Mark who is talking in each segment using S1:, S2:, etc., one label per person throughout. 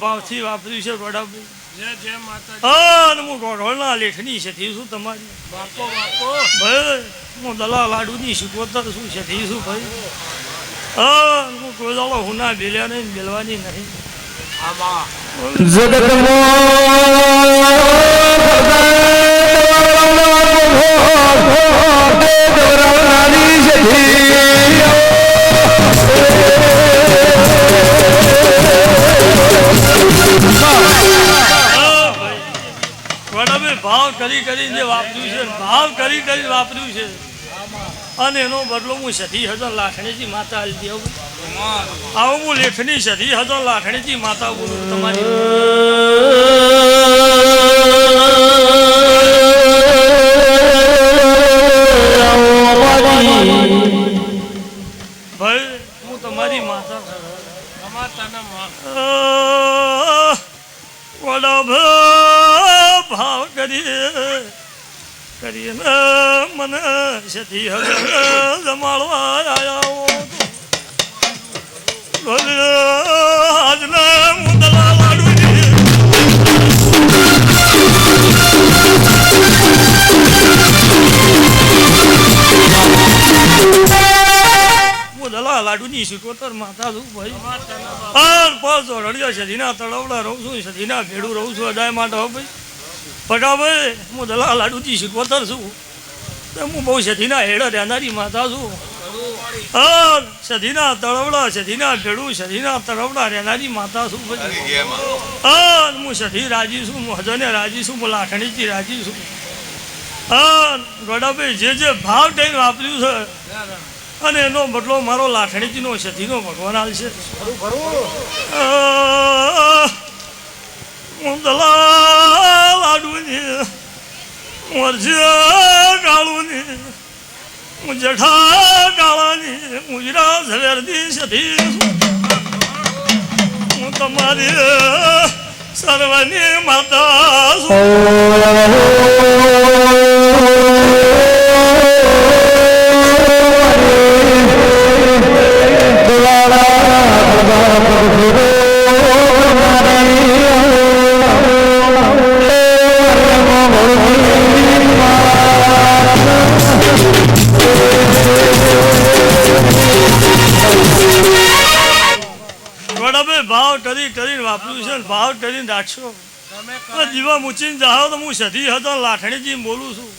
S1: ભાવથી વાપર્યું છે રોડાભાઈ જય જય માતા હું ગોઢોળના લેખની છે શું તમારી? બાપો બાપો હું દલા લાડુની શીખવતર શું છે શું ભાઈ. હા હું કોઈ દાડો હુના બેલ્યા નહીં બેલવાની નહીં. હા, અને એનો બદલો હું સધી હજાર લાખણીથી માતા આલી દઉં. આવું હું લેખની સધી હજાર લાખણીથી માતા બોલું. તમારી ભાઈ હું તમારી માતા. વડા ભાવ કરીએ. કરીએ મને સતી હવે જમાડવા આવ્યો આજના મુદલા લાડુ હું દલા લાડુની શીખોતર માતા છું ભાઈ હાલ પાછો રડિયા સધીના તળવડા રહું છું સધીના ભેડું રહું છું, અડાય માટે ભાઈ. પટા હું દલા લાડુજી શીખવતર છું. તો હું બહુ સધીના હેડા રહેનારી માતા છું. હા સધીના તળવડા સધીના ભેડું સધીના તળવડા રહેનારી માતા છું ભાઈ હું સધી રાજી છું હું હજને રાજી છું હું લાખણીથી રાજી છું. હા ગોડાભાઈ જે જે ભાવ ટાઈમ વાપર્યું છે અને એનો બદલો મારો લાખણીજીનો સતીનો ભગવાન આલશે. આહ, દલાલ લાડુની કાળુની હું જઠા કાળાની હું હીરા ઝવેરની સતી. હું તમારી સર્વની માતા આ દીવા જાઓ તો હું સધી હજાર લાખણીજી બોલું છું.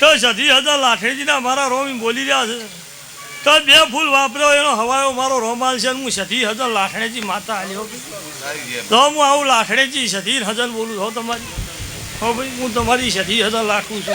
S1: તો સધી હજાર લાખણીજીના મારા રોમ બોલી રહ્યા છે. તો બે ફૂલ વાપર્યો, એનો હવાયો મારો રોમાલ છે હું સધી હજાર લાખણીજી માતા હું આવું લાખણીજી સધી બોલું છો તમારી. હો ભાઈ, હું તમારી સધી હજાર લાખું છું.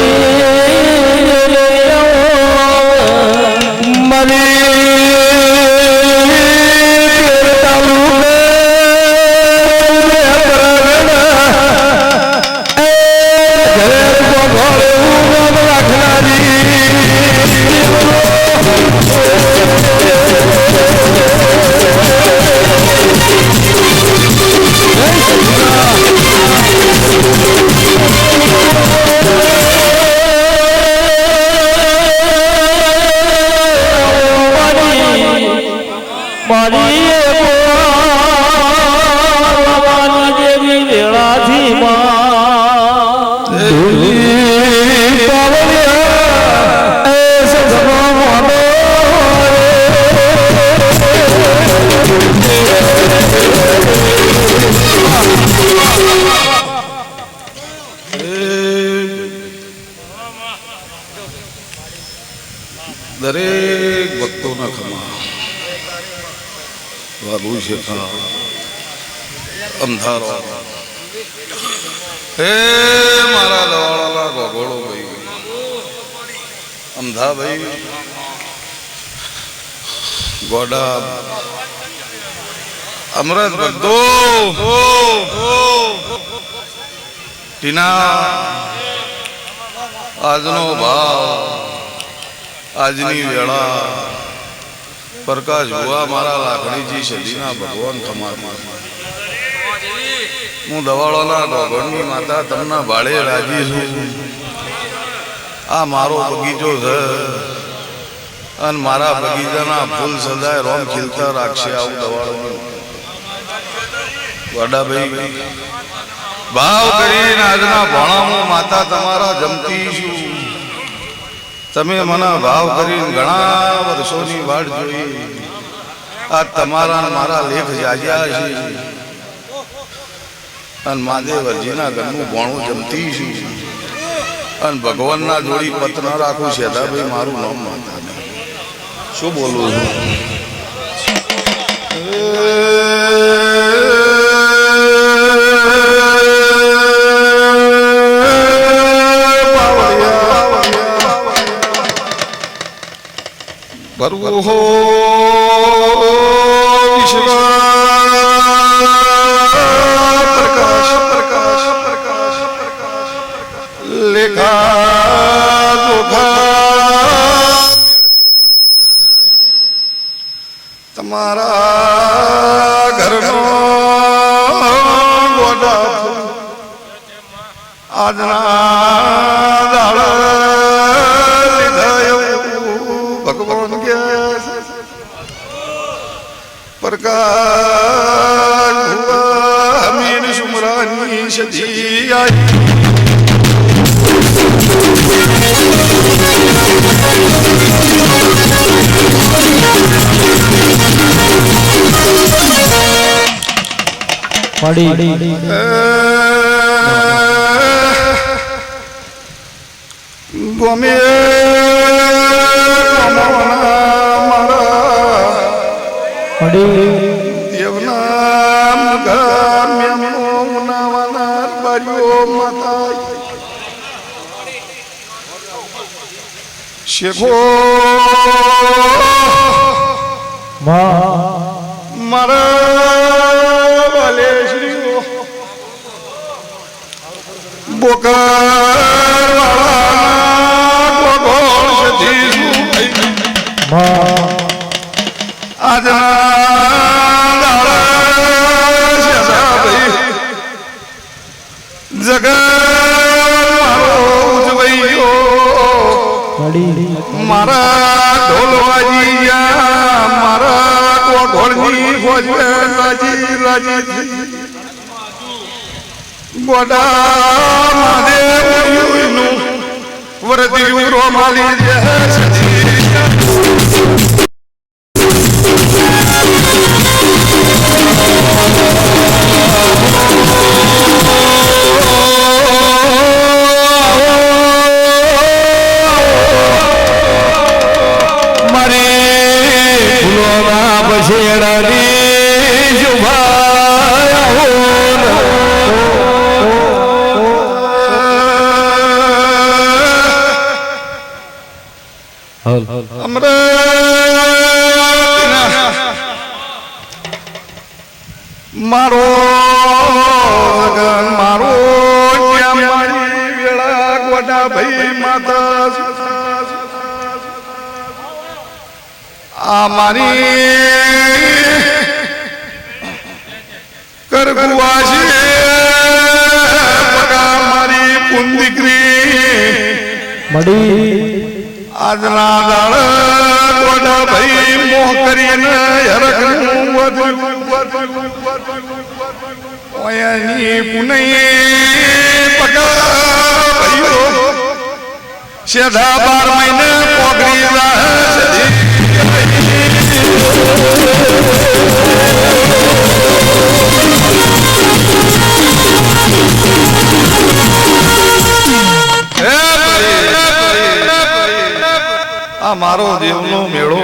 S2: મારી
S3: હે મારા દવાળાલા ગોગોળો ભાઈ. અમધા ભાઈ. ગોડા. અમરત ભક્તો ટીના. આજનો ભાવ. આજની વેળા. પ્રકાશ ભુવા મારા લાકડીજી સદીના ભગવાન ખમારમાં હું દવાળોના ગોગણની માતા તમને ભાડે રાજી છું. આ મારો બગીચો છે. અને મારા બગીચાના ફૂલ સદાય રોમ ખીલતા રાખશે આવું દવાળો વડાભાઈ, ભાવ કરીને આજના ભણામું માતા તમારા જમતી છું. તમે મને ભાવ કરીને ઘણા વર્ષોની વાટ જોઈ. આ તમારા મારા લેખ જાજ્યા છે. અને મહાદેવજીના ઘરનું ભોણું જમતી છું. અને ભગવાનના જોડી પત ન રાખું શેદાભાઈ મારું નામ માતા શું બોલું છું? ભરવું હો વિશ્વ
S2: મારી
S3: ગમે મારા
S2: મારી
S3: દેવના ગામ્યમો ઉનાવાના બારીઓ માતા શેખો
S2: માં.
S3: મારા ગોડા ભાઈ માતા આ મારી કરગુવા છે. પગા મારી દીકરી
S2: મળી
S3: આજના દાળ ગોડા ભાઈ મોહ કરીને ઓયાની પુનઈ પગા સેધા બાર મહિને પોગરી આ મારો દેવનો મેળો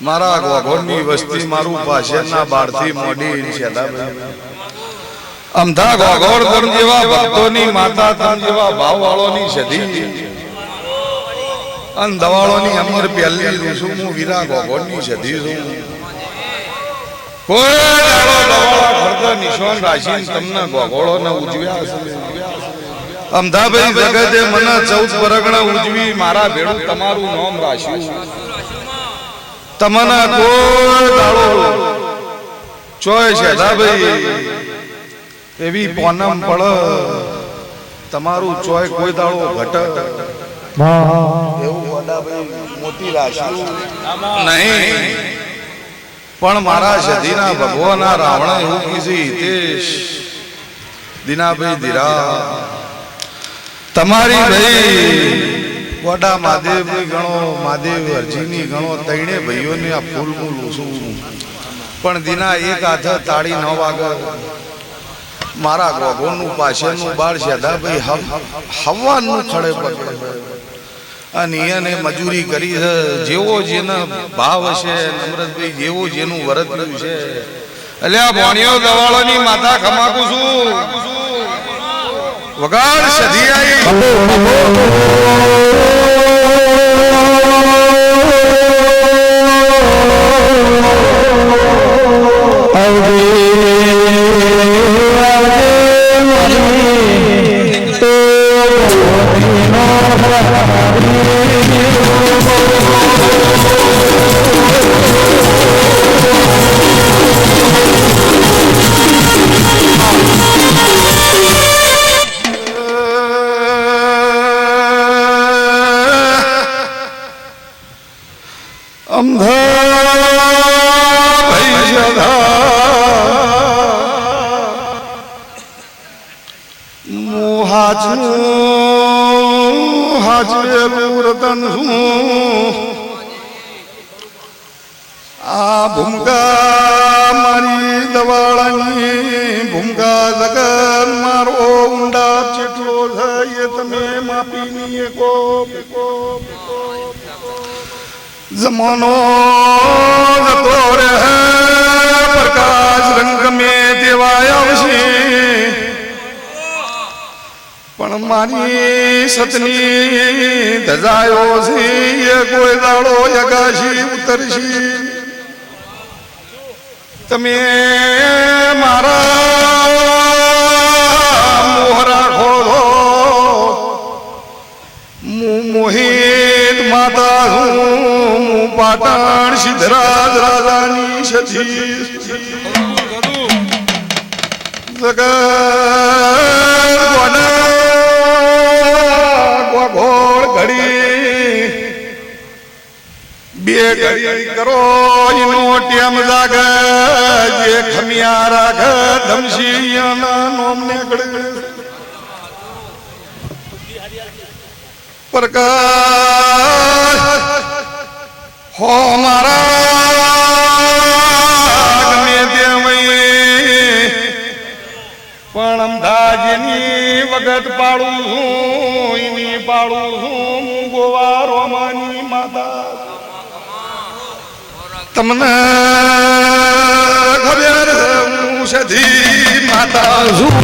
S3: મારા ગોગોળની વસ્તી મારું પાછળના બારથી મોડી છેલ્લા અમધા ગોગોળ ધર્મ જેવા ભક્તોની માતા ધર્મ જેવા ભાવવાળોની સધી અન દવાળોની અમર પહેલી રૂસું હું વીરા ગોગોળની સધી છું કોઈ દાડો દવાળા ફરતા નિશાન રાખીને તમને ગોગોળોને ઉજવ્યા છે અમદાભાઈ જગતે મને ચૌદ પરગણા ઉજવી મારા ભેળું તમારું નામ રાખ્યું. તમને કોઈ દાડો ચોય છે એવી પોનમ પડ તમારું ચોય કોઈ દાડો ઘટ.
S2: મા
S3: એવું વડાભાઈ મોટી રાશિ. નહીં. પણ મારા સધીના ભગવાના રાવણ એવું કીધી હિતેશ. દિનાભાઈ ધીરા તમારી ભાઈ વડા મહાદેવ ગણો મહાદેવ અરજીની ગણો તૈણે ભાઈઓને આ ફૂલ ફૂલ લૂસું પણ દિના એક હાથ તાળી ન વાગે મારા ગોગોનું પાછળનું બાળ શેધાભાઈ હવાનું ખડે પકડે અને એને મજૂરી કરી છે. જેવો જેનો ભાવ છે, નમ્રતભાઈ, જેવો જેનું વરત રહ્યું છે. એટલે આ ભોણિયો દવાળોની માતા ખમાકું છું. વગાડ સધી આવી અમધા જમાનો જતો રહે પ્રકાશ રંગ મેં દેવાય આવશે પણ મારી સતની ધજાયો છે, એ કોઈ દાડો યગાશી ઉતરશી. તમે મારા મોહરા ખોલો હું મોહિત માતા હું પાટણ સિદ્ધરાજ રાજાની સતી. ગોળ ઘડી. બે ઘડી કરો એનો ટેમ લાગે જે ખમિયા રાખ ધમસી નોમ ને પ્રકાશ હો મારા ગમે અમદાજીની વગત પાડું હું એની પાડું હું ગોવા રોમાની માતા. તમને ખબર હું સધી માતા છું.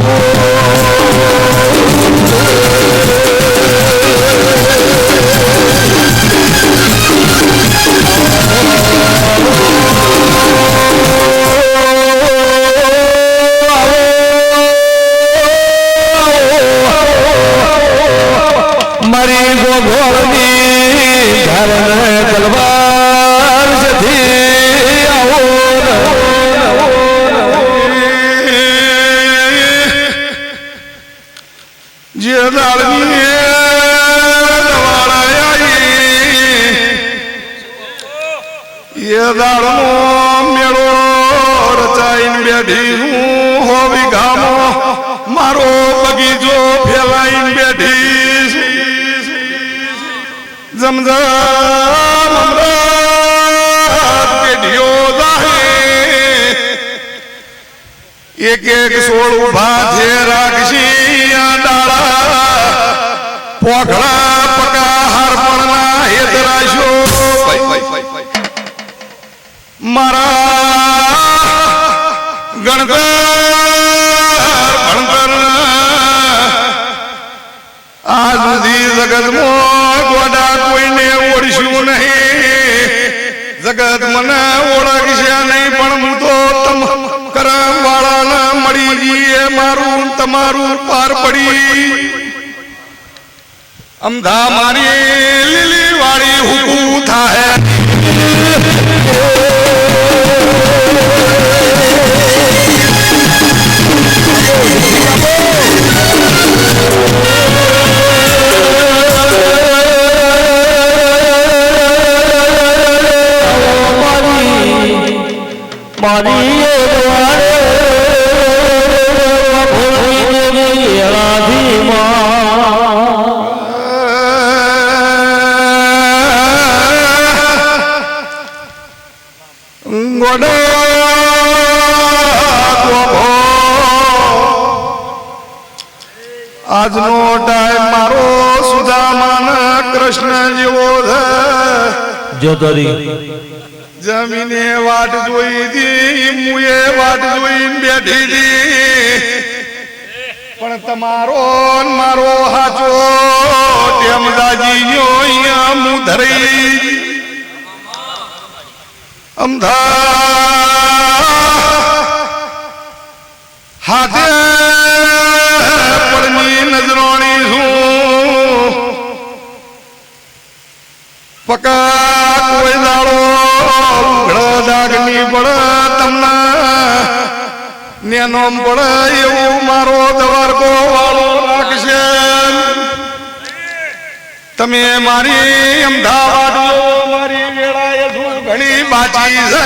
S3: મારી ગોગોળની ધરને તલવાર સધી આવો જે દાળની એ દાડનો મેળો રચાઈને બેઠી હું હો વિઘામો મારો બગીચો ફેલાઈને બેઠી. જમઝમ પેઢીઓ જાહે એક એક સોળ ઊભા છે રાખશી આ ડાળા પોખડા મારા ગણતર, ભણતર આજ સુધી જગતમાં ગોડા કોઈને ઓળશું નહીં. જગત મને ઓળખશે નહીં, પણ હું તો તમ કરમ વાળાને મળી જઈએ, મારું તમારું પાર પડી. અમધા મારી લીલી વાળી હુકુ થાય.
S2: મારી એળાધી માં
S3: આજનો ટાઈમ મારો સુદામાના કૃષ્ણ જેવો છે.
S2: જોતરી
S3: જમીને વાટ જોઈ દી, મુએ વાટ જોઈને બેઠી દી. પણ તમારો મારો હાચો, તેમ દાજી અહીંયા હું ધરી. નજરોણી શું પકા કોઈ દાડો દાગની બળ તમને. નેનો પડે એવું મારો દવારકો વાળો રાખશે. તમે મારી અમદાવાદ મારી વેળાએ ઘણી બાચી છે?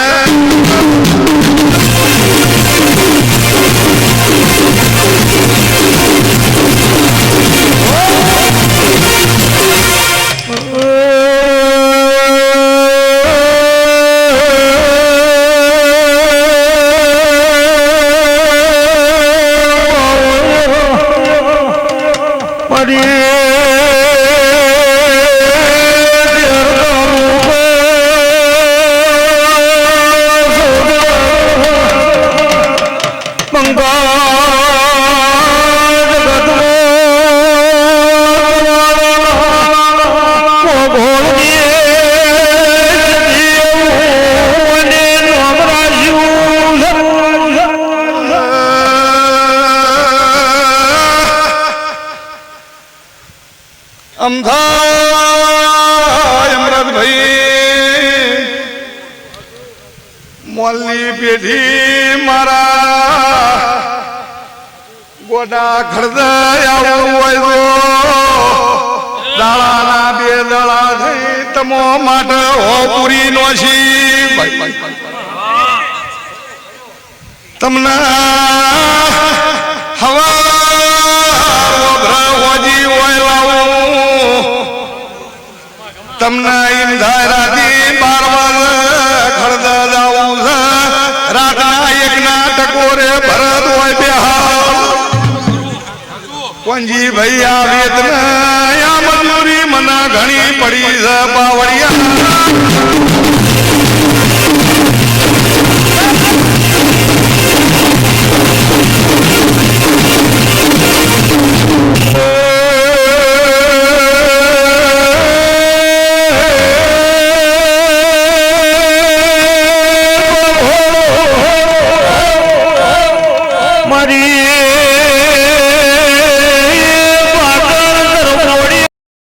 S3: અમથા અમરતભાઈ મોલની પેઢી મારા ગોડા ખડદા આવું હોય દાળાના બે દળા થઈ તમો માટે હો પૂરી નો છી તમને હવા તમને ઇંધારાથી બાર વાગે ખડદા જાવું છે. રાતના એક ના ટકોરે ભરત હોય બેહાર કોંજી ભાઈ આ આ મજૂરી મના ઘણી પડી છે પાવડિયા